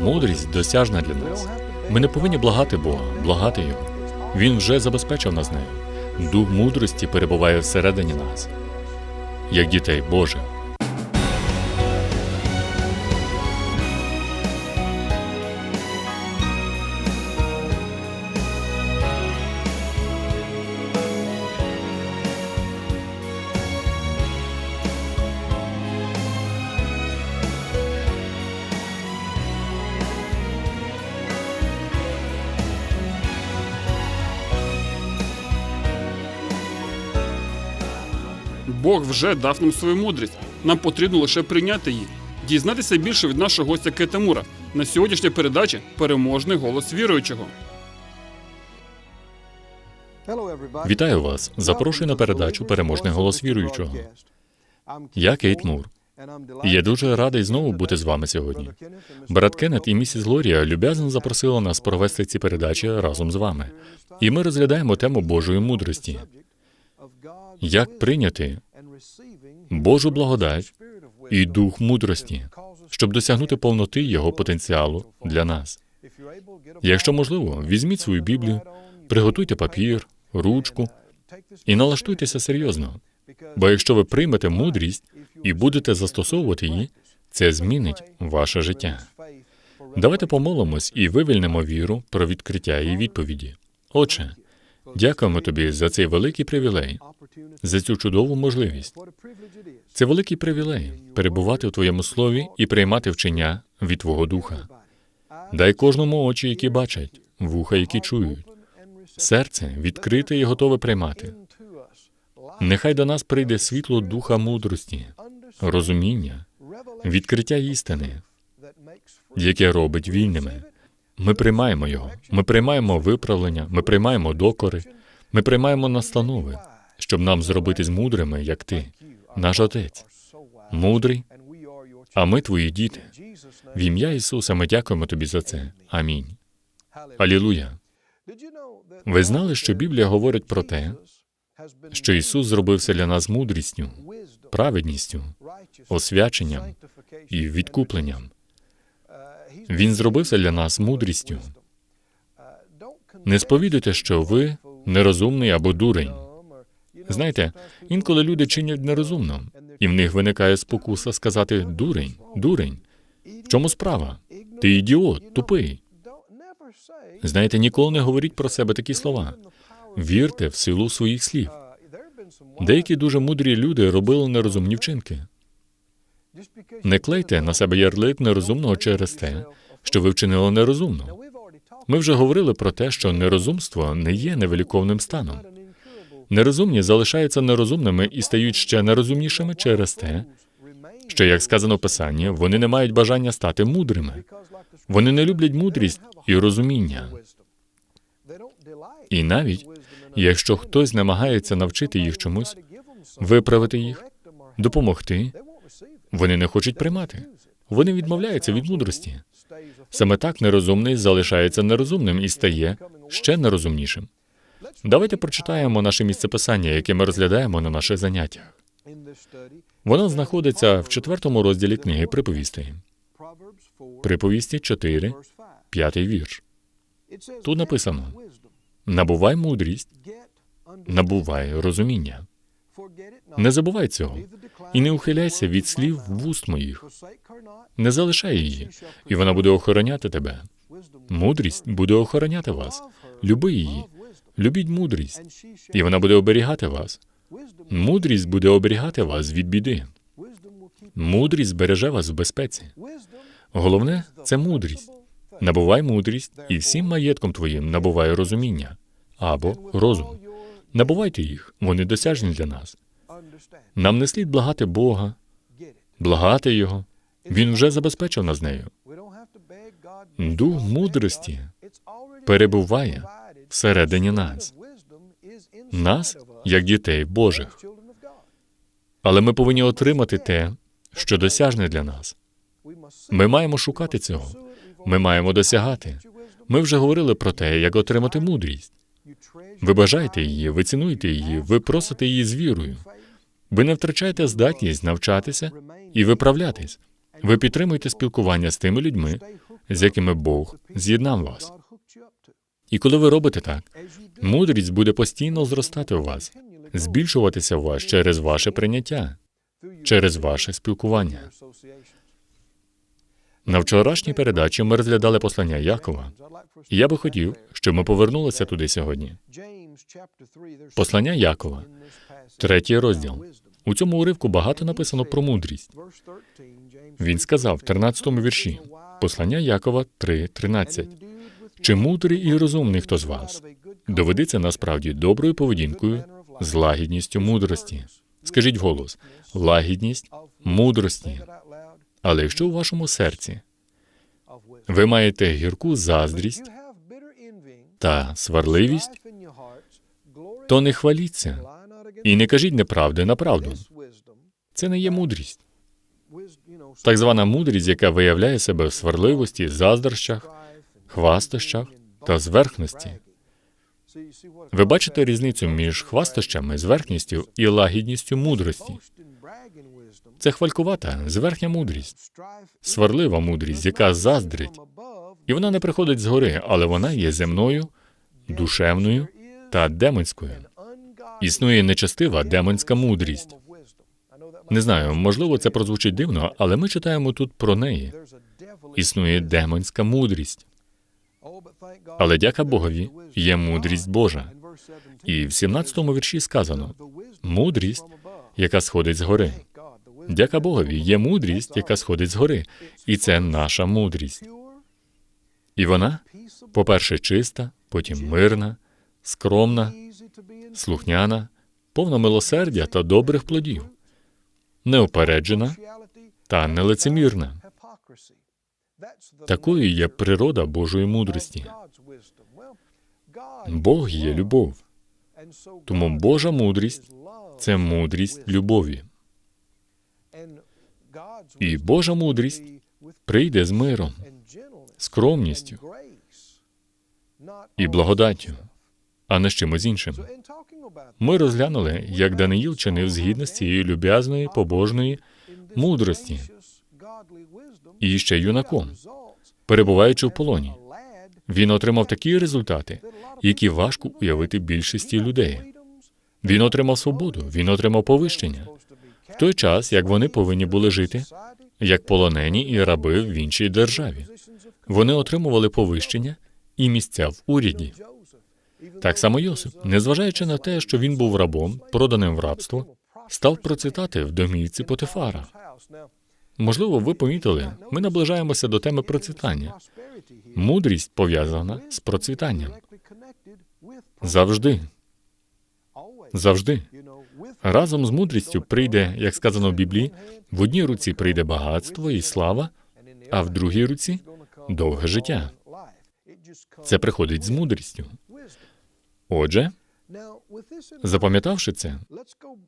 Мудрість досяжна для нас. Ми не повинні благати Бога, благати Його. Він вже забезпечив нас нею. Дух мудрості перебуває всередині нас, як дітей Божих. Вже дав нам свою мудрість. Нам потрібно лише прийняти її. Дізнатися більше від нашого гостя Кетамура на сьогоднішній передачі переможний голос віруючого. Вітаю вас. Запрошую на передачу Переможний голос віруючого. Я Кейт Мур. І я дуже радий знову бути з вами сьогодні. Брат Кеннет і місіс Глорія люб'язно запросили нас провести ці передачі разом з вами. І ми розглядаємо тему Божої мудрості. Як прийняти Божу благодать і дух мудрості, щоб досягнути повноти його потенціалу для нас. Якщо можливо, візьміть свою Біблію, приготуйте папір, ручку і налаштуйтеся серйозно. Бо якщо ви приймете мудрість і будете застосовувати її, це змінить ваше життя. Давайте помолимось і вивільнимо віру про відкриття і відповіді. Отче, дякуємо тобі за цей великий привілей, за цю чудову можливість. Це великий привілей перебувати в Твоєму слові і приймати вчення від Твого Духа. Дай кожному очі, які бачать, вуха, які чують, серце відкрите і готове приймати. Нехай до нас прийде світло духа мудрості, розуміння, відкриття істини, яке робить вільними. Ми приймаємо його, ми приймаємо виправлення, ми приймаємо докори, ми приймаємо настанови, щоб нам зробити з мудрими, як ти, наш отець, мудрий, а ми твої діти. В ім'я Ісуса ми дякуємо тобі за це. Амінь. Алілуя. Ви знали, що Біблія говорить про те, що Ісус зробив все для нас мудрістю, праведністю, освяченням і відкупленням. Він зробив це для нас мудрістю. Не сповідуйте, що ви нерозумний або дурень. Знаєте, інколи люди чинять нерозумно, і в них виникає спокуса сказати дурень, дурень. В чому справа? Ти ідіот, тупий. Знаєте, ніколи не говоріть про себе такі слова. Вірте в силу своїх слів. Деякі дуже мудрі люди робили нерозумні вчинки. Не клейте на себе ярлик нерозумного через те, що ви вчинили нерозумно. Ми вже говорили про те, що нерозумство не є невеликовним станом. Нерозумні залишаються нерозумними і стають ще нерозумнішими через те, що, як сказано в Писанні, вони не мають бажання стати мудрими. Вони не люблять мудрість і розуміння. І навіть якщо хтось намагається навчити їх чомусь, виправити їх, допомогти, вони не хочуть приймати. Вони відмовляються від мудрості. Саме так нерозумний залишається нерозумним і стає ще нерозумнішим. Давайте прочитаємо наше місце писання, яке ми розглядаємо на наших заняттях. Воно знаходиться в четвертому розділі книги приповістей. Приповісті 4, п'ятий вірш. Тут написано: набувай мудрість, набувай розуміння. Не забувай цього і не ухиляйся від слів вуст моїх. Не залишай її, і вона буде охороняти тебе. Мудрість буде охороняти вас. Люби її, любіть мудрість, і вона буде оберігати вас. Мудрість буде оберігати вас від біди. Мудрість збереже вас в безпеці. Головне це мудрість. Набувай мудрість, і всім маєтком твоїм набувай розуміння або розум. Набувайте їх, вони досяжні для нас. Нам не слід благати Бога, благати Його. Він вже забезпечив нас нею. Дух мудрості перебуває всередині нас, нас, як дітей Божих. Але ми повинні отримати те, що досяжне для нас. Ми маємо шукати цього. Ми маємо досягати. Ми вже говорили про те, як отримати мудрість. Ви бажаєте її, ви цінуєте її, ви просите її з вірою. Ви не втрачаєте здатність навчатися і виправлятись. Ви підтримуєте спілкування з тими людьми, з якими Бог з'єднав вас. І коли ви робите так, мудрість буде постійно зростати у вас, збільшуватися в вас через ваше прийняття, через ваше спілкування. На вчорашній передачі ми розглядали послання Якова. Я би хотів, щоб ми повернулися туди сьогодні. Послання Якова, третій розділ. У цьому уривку багато написано про мудрість. Він сказав в 13-му вірші, послання Якова 3.13. Чи мудрий і розумний хто з вас? Доведеться насправді доброю поведінкою, з лагідністю мудрості. Скажіть вголос, лагідність мудрості. Але якщо у вашому серці ви маєте гірку заздрість та сварливість, то не хваліться і не кажіть неправди на правду. Це не є мудрість. Так звана мудрість, яка виявляє себе в сварливості, заздрощах, хвастощах та зверхності. Ви бачите різницю між хвастощами, зверхністю і лагідністю мудрості. Це хвалькувата, зверхня мудрість, сварлива мудрість, яка заздрить. І вона не приходить згори, але вона є земною, душевною та демонською. Існує нечестива демонська мудрість. Не знаю, можливо, це прозвучить дивно, але ми читаємо тут про неї. Існує демонська мудрість. Але дяка Богові є мудрість Божа. І в 17-му вірші сказано: мудрість, яка сходить з гори. Дяка Богові є мудрість, яка сходить з гори. І це наша мудрість. І вона, по-перше, чиста, потім мирна, скромна, слухняна, повна милосердя та добрих плодів, неупереджена та нелицемірна. Такою є природа Божої мудрості. Бог є любов. Тому Божа мудрість це мудрість любові. І Божа мудрість прийде з миром, скромністю і благодаттю, а не з чимось іншим. Ми розглянули, як Даниїл чинив згідно з цією люб'язної, побожної мудрості і ще юнаком, перебуваючи в полоні. Він отримав такі результати, які важко уявити більшості людей. Він отримав свободу, він отримав повищення в той час, як вони повинні були жити, як полонені і раби в іншій державі. Вони отримували повищення і місця в уряді. Так само Йосип, незважаючи на те, що він був рабом, проданим в рабство, став процвітати в домівці Потифара. Можливо, ви помітили, ми наближаємося до теми процвітання. Мудрість пов'язана з процвітанням. Завжди. Завжди. Разом з мудрістю прийде, як сказано в Біблії, в одній руці прийде багатство і слава, а в другій руці довге життя. Це приходить з мудрістю. Отже, запам'ятавши це,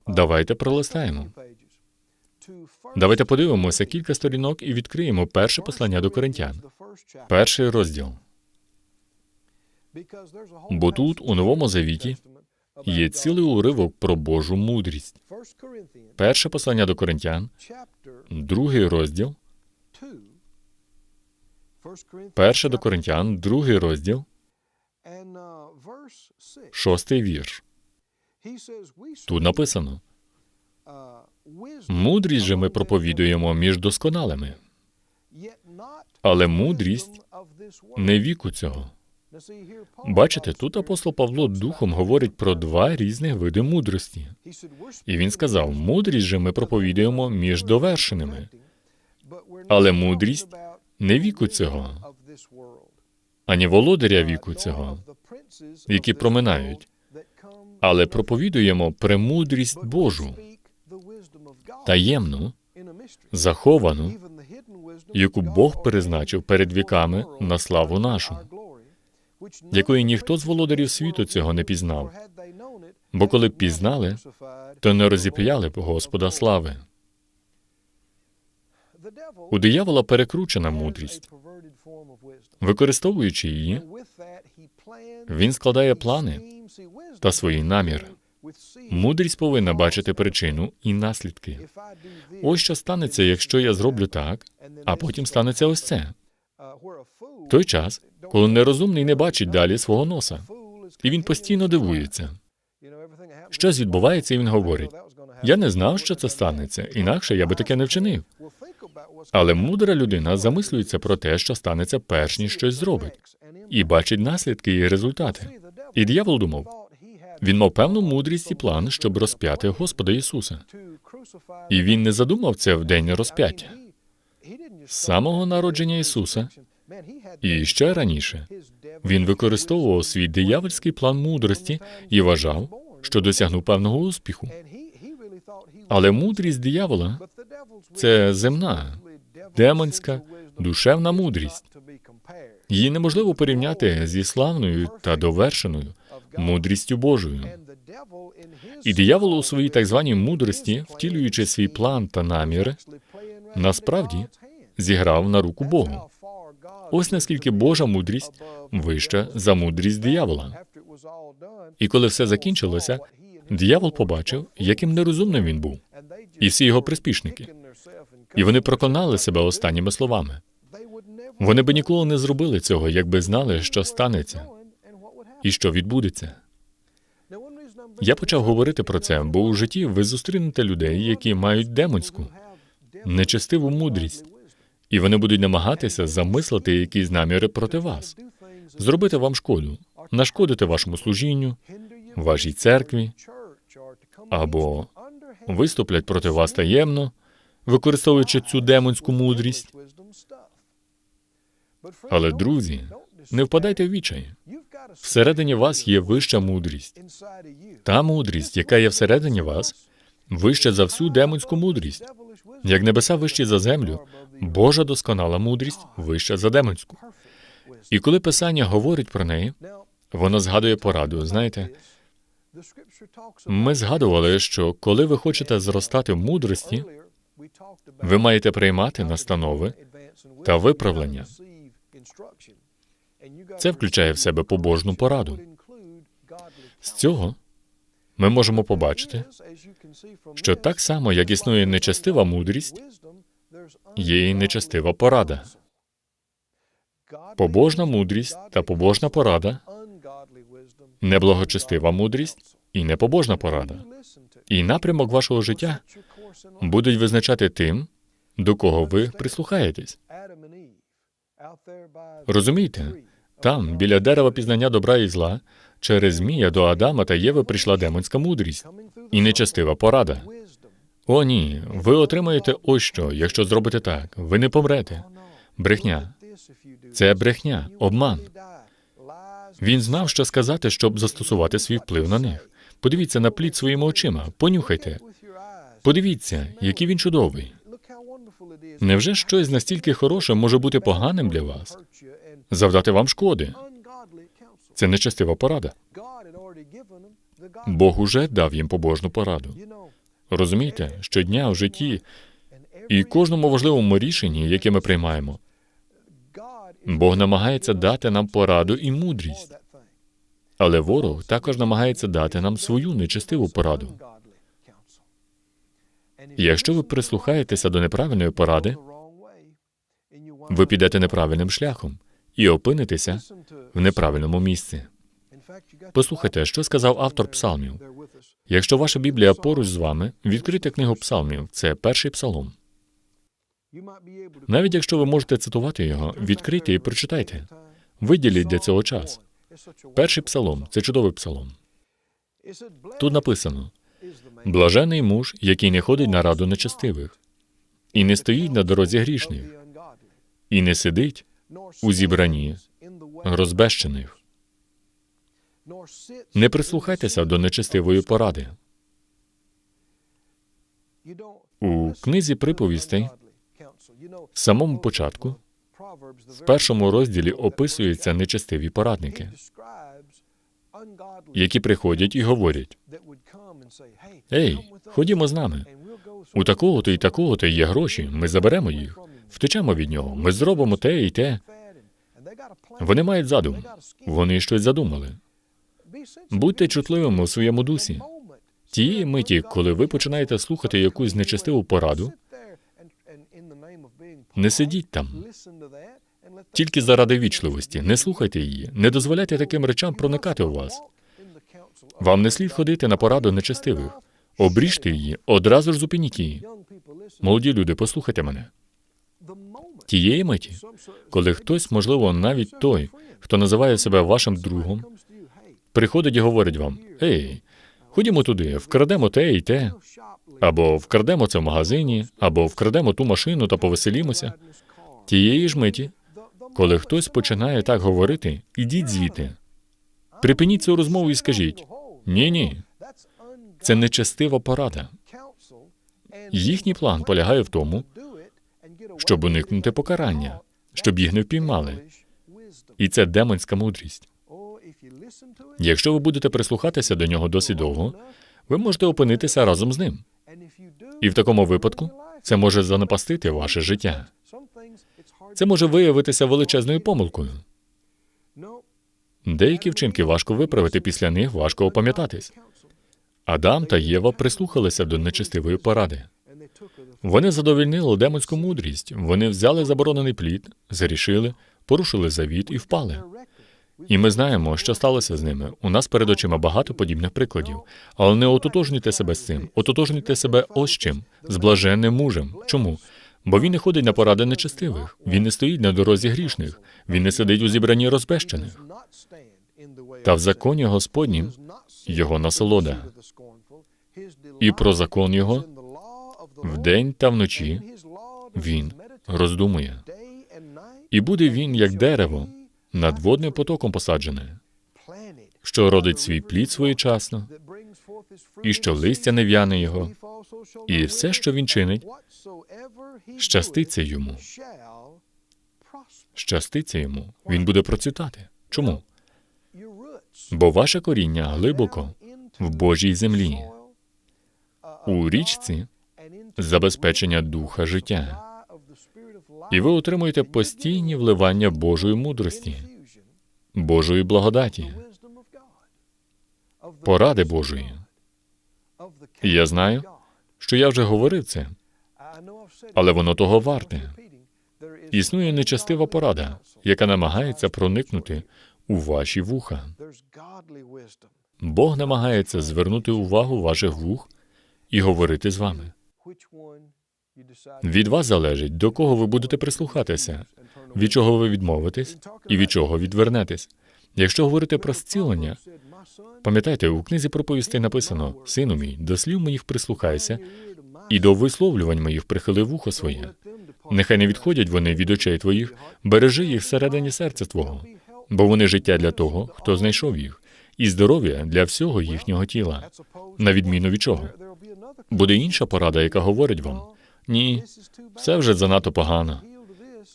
давайте пролистаємо. Давайте подивимося кілька сторінок і відкриємо перше послання до коринтян. Перший розділ. Бо тут, у Новому Завіті, є цілий уривок про Божу мудрість. Перше послання до коринтян, другий розділ, перше до коринтян, другий розділ, шостий вірш. Тут написано: мудрість же ми проповідуємо між досконалими, але мудрість не віку цього. Бачите, тут апостол Павло духом говорить про два різних види мудрості. І він сказав: мудрість же ми проповідуємо між довершеними, але мудрість не віку цього, ані володаря віку цього, які проминають, але проповідуємо премудрість Божу, таємну, заховану, яку Бог призначив перед віками на славу нашу, якої ніхто з володарів світу цього не пізнав. Бо коли б пізнали, то не розіп'яли б Господа слави. У диявола перекручена мудрість. Використовуючи її, він складає плани та свої наміри. Мудрість повинна бачити причину і наслідки. Ось що станеться, якщо я зроблю так, а потім станеться ось це. Той час, коли нерозумний не бачить далі свого носа, і він постійно дивується. Щось відбувається, і він говорить: я не знав, що це станеться, інакше я би таке не вчинив. Але мудра людина замислюється про те, що станеться перш ніж щось зробить, і бачить наслідки і результати. І диявол думав, він мав певну мудрість і план, щоб розп'яти Господа Ісуса. І він не задумав це в день розп'яття. З самого народження Ісуса і ще раніше він використовував свій диявольський план мудрості і вважав, що досягнув певного успіху. Але мудрість диявола це земна, демонська, душевна мудрість. Її неможливо порівняти зі славною та довершеною мудрістю Божою. І диявол у своїй так званій мудрості, втілюючи свій план та наміри, насправді зіграв на руку Богу. Ось наскільки Божа мудрість вища за мудрість диявола. І коли все закінчилося, диявол побачив, яким нерозумним він був, і всі його приспішники. І вони проконали себе останніми словами. Вони би ніколи не зробили цього, якби знали, що станеться і що відбудеться. Я почав говорити про це, бо у житті ви зустрінете людей, які мають демонську, нечестиву мудрість, і вони будуть намагатися замислити якісь наміри проти вас, зробити вам шкоду, нашкодити вашому служінню, вашій церкві, або виступлять проти вас таємно, використовуючи цю демонську мудрість. Але, друзі, не впадайте в відчай. Всередині вас є вища мудрість. Та мудрість, яка є всередині вас, вища за всю демонську мудрість. Як небеса вищі за землю, Божа досконала мудрість вища за демонську. І коли Писання говорить про неї, воно згадує пораду. Знаєте, ми згадували, що коли ви хочете зростати в мудрості, ви маєте приймати настанови та виправлення. Це включає в себе побожну пораду. З цього ми можемо побачити, що так само, як існує нечестива мудрість, є і нечестива порада. Побожна мудрість та побожна порада, неблагочестива мудрість і непобожна порада. І напрямок вашого життя будуть визначати тим, до кого ви прислухаєтесь. Розумієте, там, біля дерева пізнання добра і зла, через Змія до Адама та Єви прийшла демонська мудрість і нечестива порада. О, ні, ви отримаєте ось що, якщо зробите так, ви не помрете. Брехня. Це брехня, обман. Він знав, що сказати, щоб застосувати свій вплив на них. Подивіться на плід своїми очима, понюхайте. Подивіться, який він чудовий. Невже щось настільки хороше може бути поганим для вас, завдати вам шкоди? Це нечестива порада. Бог уже дав їм побожну пораду. Розумієте, щодня в житті і кожному важливому рішенні, яке ми приймаємо, Бог намагається дати нам пораду і мудрість. Але ворог також намагається дати нам свою нечестиву пораду. Якщо ви прислухаєтеся до неправильної поради, ви підете неправильним шляхом і опинитеся в неправильному місці. Послухайте, що сказав автор псалмів. Якщо ваша Біблія поруч з вами, відкрийте книгу псалмів. Це перший псалом. Навіть якщо ви можете цитувати його, відкрийте і прочитайте. Виділіть для цього час. Перший псалом це чудовий псалом. Тут написано: блажений муж, який не ходить на раду нечестивих, і не стоїть на дорозі грішних, і не сидить у зібранні розбещених. Не прислухайтеся до нечестивої поради. У книзі приповістей в самому початку, в першому розділі описуються нечестиві порадники, які приходять і говорять: Ей, ходімо з нами. У такого-то і такого-то є гроші. Ми заберемо їх, втечемо від нього. Ми зробимо те і те. Вони мають задум. Вони щось задумали. Будьте чутливими у своєму дусі. Тієї миті, коли ви починаєте слухати якусь нечестиву пораду, не сидіть там. Тільки заради вічливості. Не слухайте її, не дозволяйте таким речам проникати у вас. Вам не слід ходити на пораду нечестивих. Обріжте її, одразу ж зупиніть її. Молоді люди, послухайте мене. Тієї миті, коли хтось, можливо, навіть той, хто називає себе вашим другом, приходить і говорить вам: Ей, ходімо туди, вкрадемо те і те, або вкрадемо це в магазині, або вкрадемо ту машину та повеселімося. Тієї ж миті, коли хтось починає так говорити, ідіть звідти. Припиніть цю розмову і скажіть: ні, ні, це нечестива порада. Їхній план полягає в тому, щоб уникнути покарання, щоб їх не впіймали. І це демонська мудрість. Якщо ви будете прислухатися до нього досить довго, ви можете опинитися разом з ним. І в такому випадку це може занапастити ваше життя. Це може виявитися величезною помилкою. Деякі вчинки важко виправити, після них важко опам'ятатись. Адам та Єва прислухалися до нечестивої поради. Вони задовільнили демонську мудрість. Вони взяли заборонений плід, зарішили, порушили завіт і впали. І ми знаємо, що сталося з ними. У нас перед очима багато подібних прикладів. Але не ототожнюйте себе з цим. Ототожнюйте себе ось чим з блаженним мужем. Чому? Бо він не ходить на поради нечестивих, він не стоїть на дорозі грішних, він не сидить у зібранні розбещених. Та в законі Господнім його насолода. І про закон його вдень та вночі він роздумує. І буде він, як дерево, над водним потоком посаджене, що родить свій плід своєчасно, і що листя не в'яне його, і все, що він чинить, щаститься йому. Щаститься йому. Він буде процвітати. Чому? Бо ваше коріння глибоко в Божій землі, у річці забезпечення духа життя. І ви отримуєте постійні вливання Божої мудрості, Божої благодаті, поради Божої. І я знаю, що я вже говорив це, але воно того варте. Існує нечестива порада, яка намагається проникнути у ваші вуха. Бог намагається звернути увагу ваших вух і говорити з вами. Від вас залежить, до кого ви будете прислухатися, від чого ви відмовитесь і від чого відвернетесь. Якщо говорити про зцілення, пам'ятайте, у книзі проповістей написано: Сину мій, до слів моїх прислухайся, і до висловлювань моїх прихили вухо своє. Нехай не відходять вони від очей твоїх, бережи їх всередині серця твого, бо вони життя для того, хто знайшов їх, і здоров'я для всього їхнього тіла, на відміну від чого. Буде інша порада, яка говорить вам: ні, все вже занадто погано.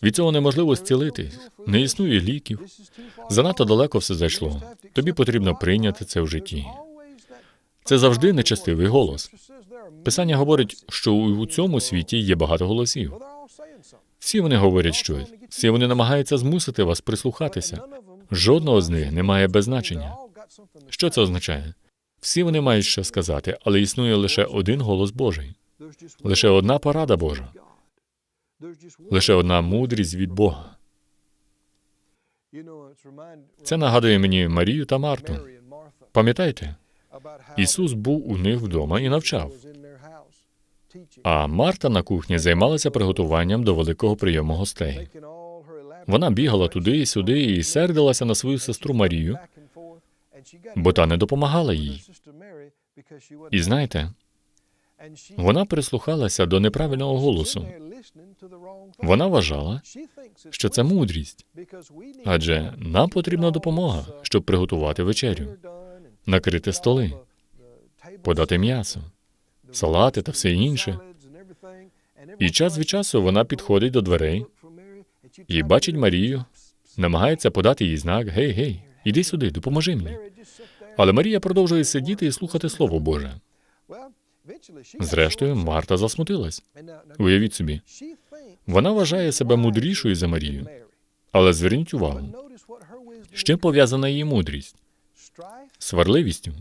Від цього неможливо зцілитись, не існує ліків. Занадто далеко все зайшло. Тобі потрібно прийняти це в житті. Це завжди нечестивий голос. Писання говорить, що у цьому світі є багато голосів. Всі вони говорять щось, всі вони намагаються змусити вас прислухатися. Жодного з них немає без значення. Що це означає? Всі вони мають що сказати, але існує лише один голос Божий, лише одна порада Божа, лише одна мудрість від Бога. Це нагадує мені Марію та Марту. Пам'ятаєте, Ісус був у них вдома і навчав. А Марта на кухні займалася приготуванням до великого прийому гостей. Вона бігала туди і сюди і сердилася на свою сестру Марію, бо та не допомагала їй. І знаєте, вона прислухалася до неправильного голосу. Вона вважала, що це мудрість, адже нам потрібна допомога, щоб приготувати вечерю, накрити столи, подати м'ясо, салати та все інше. І час від часу вона підходить до дверей і бачить Марію, намагається подати їй знак: Гей, гей, іди сюди, допоможи мені. Але Марія продовжує сидіти і слухати Слово Боже. Зрештою, Марта засмутилась. Уявіть собі, вона вважає себе мудрішою за Марію. Але зверніть увагу, з чим пов'язана її мудрість? Сварливістю,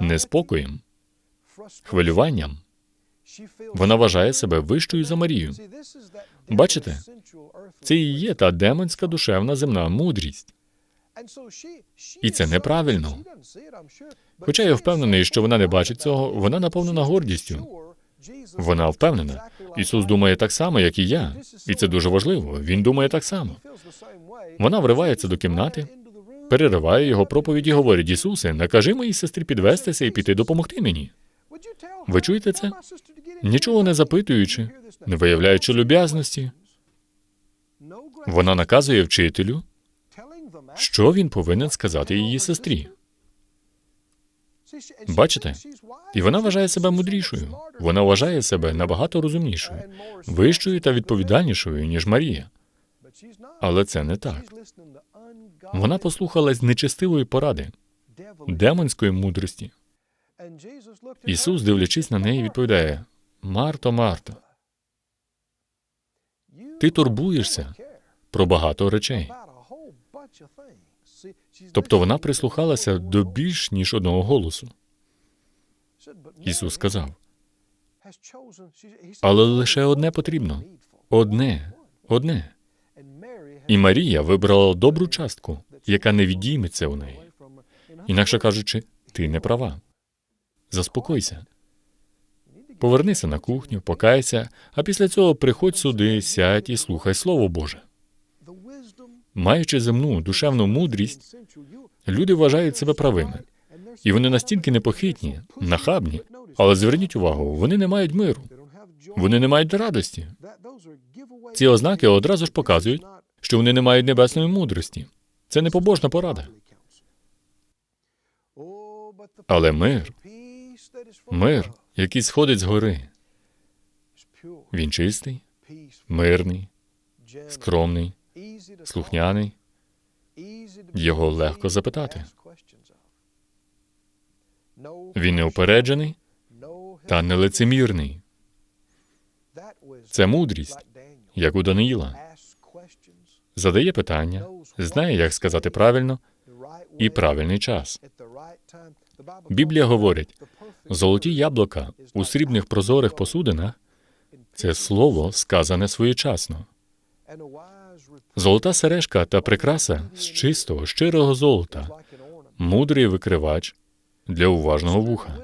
неспокоєм, хвилюванням. Вона вважає себе вищою за Марію. Бачите? Це і є та демонська душевна земна мудрість. І це неправильно. Хоча я впевнений, що вона не бачить цього, вона наповнена гордістю. Вона впевнена. Ісус думає так само, як і я. І це дуже важливо. Він думає так само. Вона вривається до кімнати, перериває його проповідь і говорить: Ісусе, накажи моїй сестрі підвестися і піти допомогти мені. Ви чуєте це? Нічого не запитуючи, не виявляючи люб'язності, вона наказує вчителю, що він повинен сказати її сестрі. Бачите? І вона вважає себе мудрішою. Вона вважає себе набагато розумнішою, вищою та відповідальнішою, ніж Марія. Але це не так. Вона послухалась нечестивої поради, демонської мудрості. Ісус, дивлячись на неї, відповідає: Марто, Марто, ти турбуєшся про багато речей. Тобто вона прислухалася до більш ніж одного голосу. Ісус сказав: але лише одне потрібно одне, одне. І Марія вибрала добру частку, яка не відійметься у неї. Інакше кажучи, ти не права. Заспокойся. Повернися на кухню, покайся, а після цього приходь сюди, сядь і слухай Слово Боже. Маючи земну душевну мудрість, люди вважають себе правими. І вони настільки непохитні, нахабні. Але зверніть увагу, вони не мають миру, вони не мають радості. Ці ознаки одразу ж показують, що вони не мають небесної мудрості. Це не побожна порада. Але мир, Мир, який сходить з гори, він чистий, мирний, скромний, слухняний. Його легко запитати. Він не упереджений та не лицемірний. Це мудрість, як у Даниїла. Задає питання, знає, як сказати правильно, і правильний час. Біблія говорить, золоті яблука у срібних прозорих посудинах це слово сказане своєчасно. Золота сережка та прикраса з чистого, щирого золота, мудрий викривач для уважного вуха.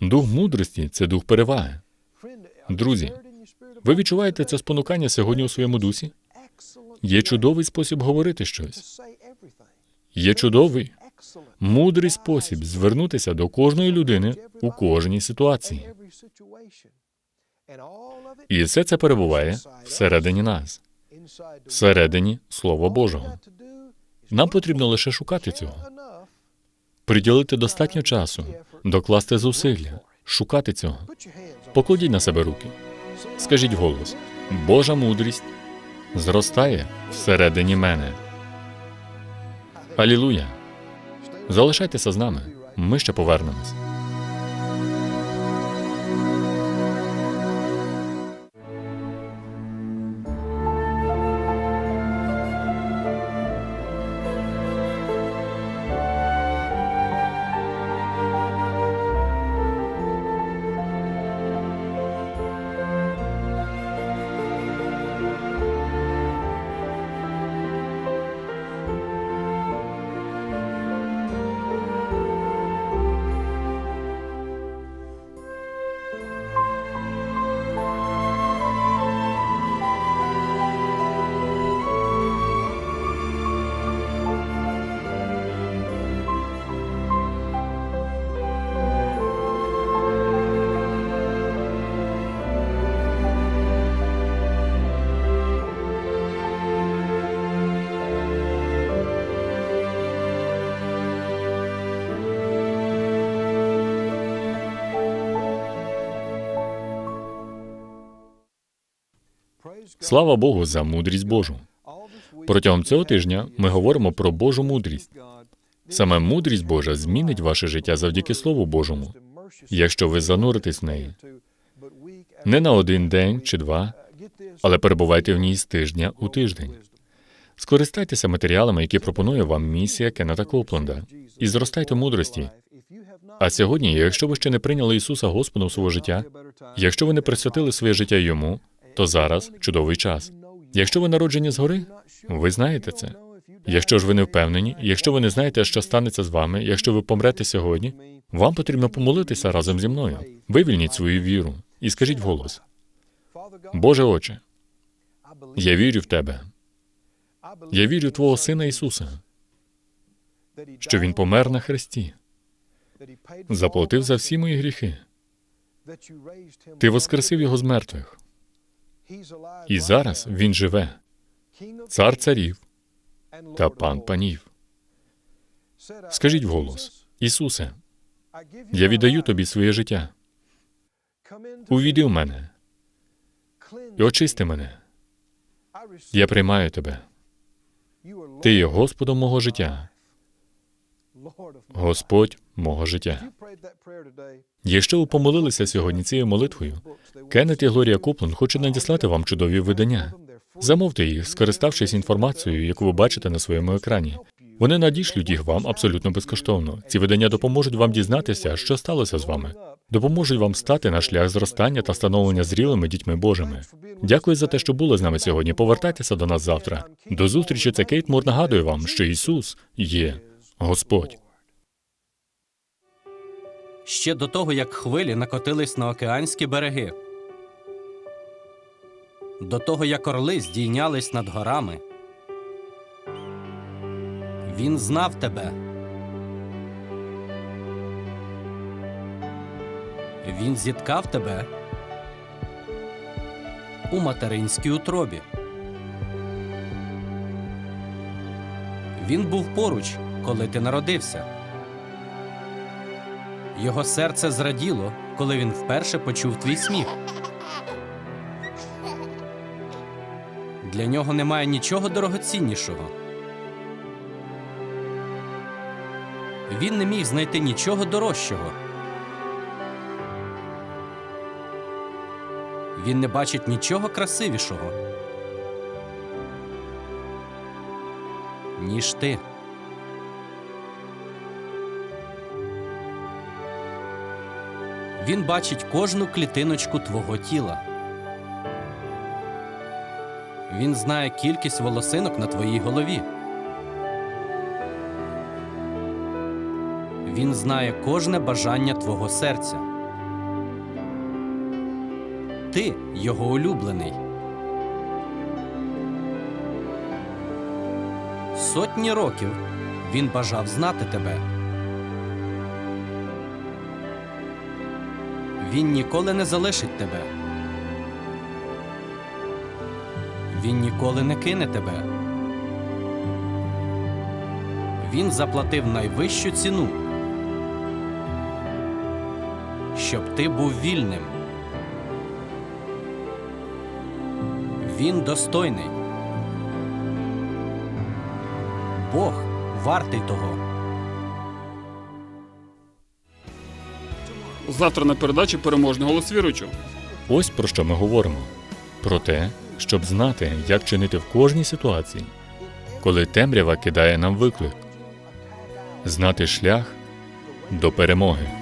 Дух мудрості це дух переваги. Друзі, ви відчуваєте це спонукання сьогодні у своєму дусі? Є чудовий спосіб говорити щось. Є чудовий, мудрий спосіб звернутися до кожної людини у кожній ситуації. І все це перебуває всередині нас, всередині Слова Божого. Нам потрібно лише шукати цього, приділити достатньо часу, докласти зусилля, шукати цього. Покладіть на себе руки. Скажіть вголос: Божа мудрість зростає всередині мене. Алілуя! Залишайтеся з нами. Ми ще повернемось. Слава Богу за мудрість Божу. Протягом цього тижня ми говоримо про Божу мудрість. Саме мудрість Божа змінить ваше життя завдяки Слову Божому, якщо ви зануритесь в неї. Не на один день чи два, але перебувайте в ній з тижня у тиждень. Скористайтеся матеріалами, які пропонує вам місія Кеннета Копленда, і зростайте в мудрості. А сьогодні, якщо ви ще не прийняли Ісуса Господом у своє життя, якщо ви не присвятили своє життя йому, то зараз чудовий час. Якщо ви народжені згори, ви знаєте це. Якщо ж ви не впевнені, якщо ви не знаєте, що станеться з вами, якщо ви помрете сьогодні, вам потрібно помолитися разом зі мною. Вивільніть свою віру і скажіть вголос: Боже Отче, я вірю в Тебе. Я вірю в Твого Сина Ісуса, що Він помер на хресті, заплатив за всі мої гріхи. Ти воскресив його з мертвих, і зараз він живе, цар царів та пан панів. Скажіть вголос, Ісусе, я віддаю тобі своє життя. Увійди в мене і очисти мене. Я приймаю тебе. Ти є Господом мого життя, Господь мого життя. Якщо ви помолилися сьогодні цією молитвою, Кеннет і Глорія Копланд хочуть надіслати вам чудові видання. Замовте їх, скориставшись інформацією, яку ви бачите на своєму екрані. Вони надішлють їх вам абсолютно безкоштовно. Ці видання допоможуть вам дізнатися, що сталося з вами, допоможуть вам стати на шлях зростання та становлення зрілими дітьми Божими. Дякую за те, що були з нами сьогодні. Повертайтеся до нас завтра. До зустрічі. Це Кейт Мур нагадує вам, що Ісус є Господь. Ще до того, як хвилі накотились на океанські береги, до того, як орли здійнялись над горами. Він знав тебе. Він зіткав тебе у материнській утробі. Він був поруч, коли ти народився. Його серце зраділо, коли він вперше почув твій сміх. Для нього немає нічого дорогоціннішого. Він не міг знайти нічого дорожчого. Він не бачить нічого красивішого, ніж ти. Він бачить кожну клітиночку твого тіла. Він знає кількість волосинок на твоїй голові. Він знає кожне бажання твого серця. Ти його улюблений. Сотні років він бажав знати тебе. Він ніколи не залишить тебе. Він ніколи не кине тебе. Він заплатив найвищу ціну, щоб ти був вільним. Він достойний. Бог вартий того. Завтра на передачі переможний голос віруючого. Ось про що ми говоримо: про те, щоб знати, як чинити в кожній ситуації, коли темрява кидає нам виклик, знати шлях до перемоги.